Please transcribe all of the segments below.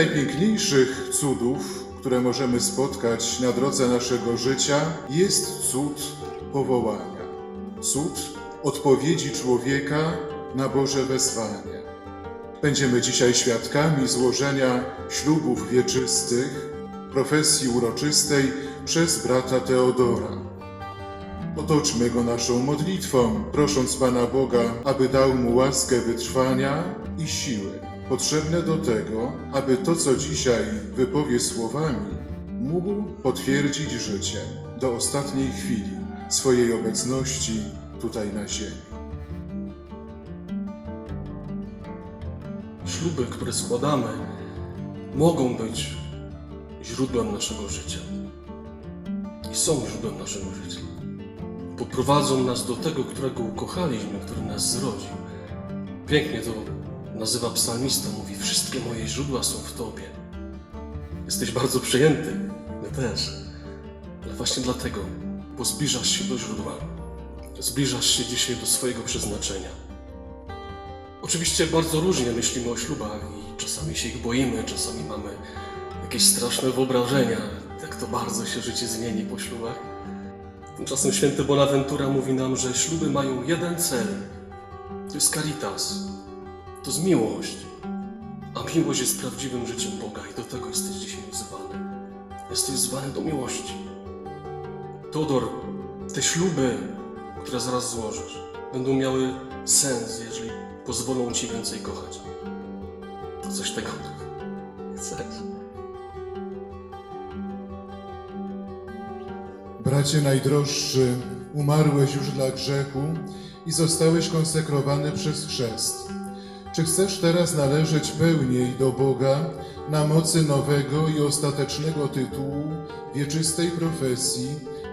najpiękniejszych cudów, które możemy spotkać na drodze naszego życia, jest cud powołania. Cud odpowiedzi człowieka na Boże wezwanie. Będziemy dzisiaj świadkami złożenia ślubów wieczystych, profesji uroczystej przez brata Teodora. Otoczmy go naszą modlitwą, prosząc Pana Boga, aby dał mu łaskę wytrwania i siły, potrzebne do tego, aby to, co dzisiaj wypowie słowami, mógł potwierdzić życiem do ostatniej chwili swojej obecności tutaj na ziemi. Śluby, które składamy, mogą być źródłem naszego życia. I są źródłem naszego życia. Poprowadzą nas do tego, którego ukochaliśmy, który nas zrodził. Pięknie to nazywa psalmista, mówi: Wszystkie moje źródła są w Tobie. Jesteś bardzo przejęty, my też. Ale właśnie dlatego, bo zbliżasz się do źródła. Zbliżasz się dzisiaj do swojego przeznaczenia. Oczywiście bardzo różnie myślimy o ślubach i czasami się ich boimy, czasami mamy jakieś straszne wyobrażenia, jak to bardzo się życie zmieni po ślubach. Tymczasem święty Bonaventura mówi nam, że śluby mają jeden cel. To jest caritas. To jest miłość. A miłość jest prawdziwym życiem Boga i do tego jesteś dzisiaj wzywany. Jesteś wzywany do miłości. Teodor, te śluby, które zaraz złożysz, będą miały sens, jeżeli pozwolą Ci więcej kochać. To coś tego chcesz. Bracie najdroższy, umarłeś już dla grzechu i zostałeś konsekrowany przez chrzest. Czy chcesz teraz należeć pełniej do Boga na mocy nowego i ostatecznego tytułu wieczystej profesji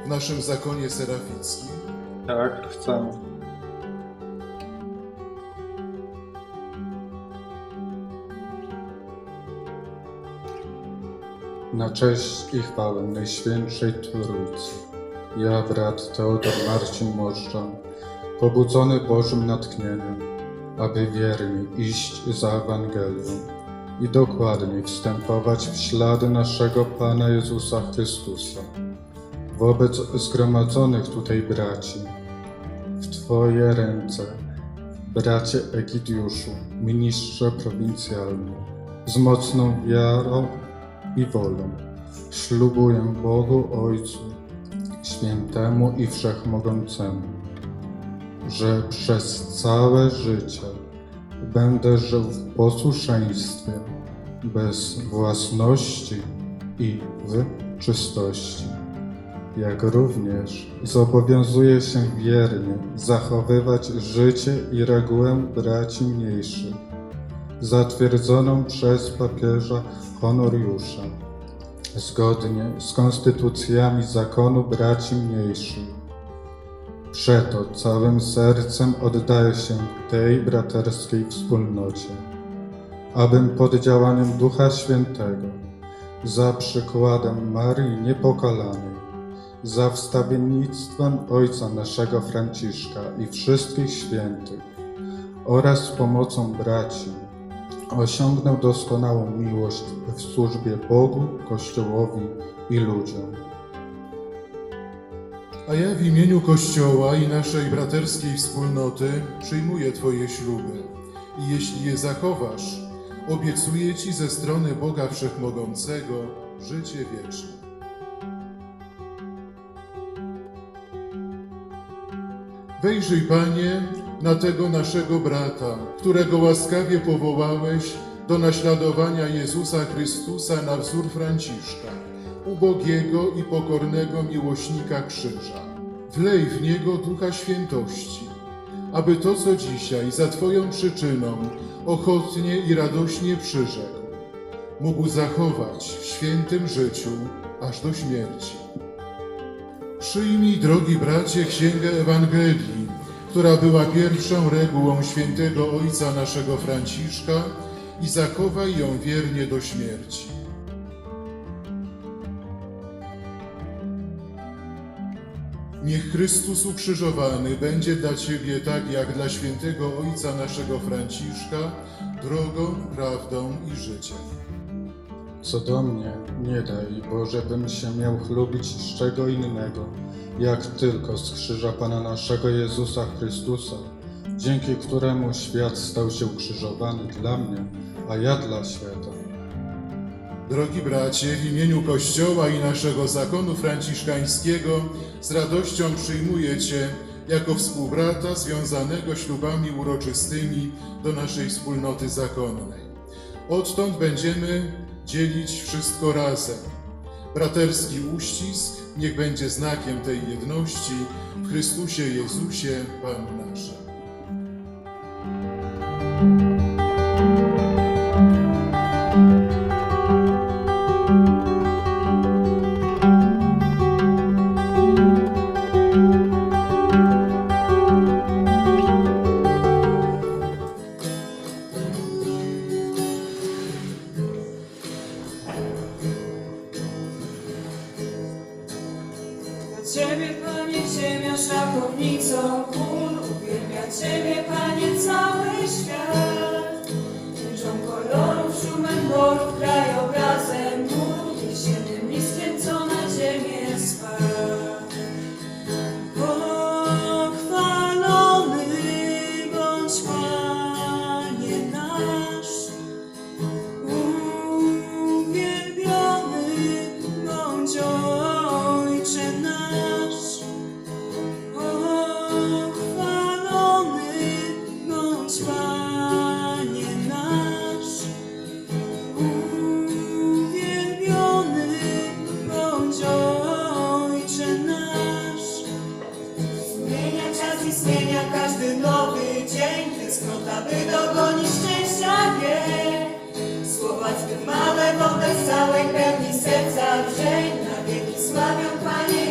w naszym zakonie serafickim? Tak, chcę. Na cześć i chwałę Najświętszej Trójcy, ja, brat Teodor Marcin Możdżan, pobudzony Bożym natchnieniem, aby wiernie iść za Ewangelią i dokładnie wstępować w ślady naszego Pana Jezusa Chrystusa. Wobec zgromadzonych tutaj braci, w Twoje ręce, bracie Egidiuszu, ministrze prowincjalny, z mocną wiarą i wolą, ślubuję Bogu Ojcu, świętemu i wszechmogącemu, że przez całe życie będę żył w posłuszeństwie, bez własności i w czystości jak również zobowiązuje się wiernie zachowywać życie i regułę braci mniejszych, zatwierdzoną przez papieża Honoriusza, zgodnie z konstytucjami zakonu braci mniejszych. Przeto całym sercem oddaję się tej braterskiej wspólnocie, abym pod działaniem Ducha Świętego, za przykładem Marii Niepokalanej, za wstawiennictwem Ojca naszego Franciszka i wszystkich świętych oraz z pomocą braci osiągnął doskonałą miłość w służbie Bogu, Kościołowi i ludziom. A ja w imieniu Kościoła i naszej braterskiej wspólnoty przyjmuję Twoje śluby i jeśli je zachowasz, obiecuję Ci ze strony Boga Wszechmogącego życie wieczne. Wejrzyj, Panie, na tego naszego brata, którego łaskawie powołałeś do naśladowania Jezusa Chrystusa na wzór Franciszka, ubogiego i pokornego miłośnika krzyża. Wlej w niego ducha świętości, aby to, co dzisiaj za Twoją przyczyną ochotnie i radośnie przyrzekł, mógł zachować w świętym życiu aż do śmierci. Przyjmij, drogi bracie, Księgę Ewangelii, która była pierwszą regułą świętego Ojca naszego Franciszka i zachowaj ją wiernie do śmierci. Niech Chrystus ukrzyżowany będzie dla Ciebie tak jak dla świętego Ojca naszego Franciszka, drogą, prawdą i życiem. Co do mnie, nie daj, Boże, bym się miał chlubić z czego innego, jak tylko z krzyża Pana naszego Jezusa Chrystusa, dzięki któremu świat stał się ukrzyżowany dla mnie, a ja dla świata. Drogi bracie, w imieniu Kościoła i naszego zakonu franciszkańskiego z radością przyjmuję Cię jako współbrata związanego ślubami uroczystymi do naszej wspólnoty zakonnej. Odtąd będziemy dzielić wszystko razem. Braterski uścisk niech będzie znakiem tej jedności w Chrystusie Jezusie, Panu naszym. Continue. suave aquarela.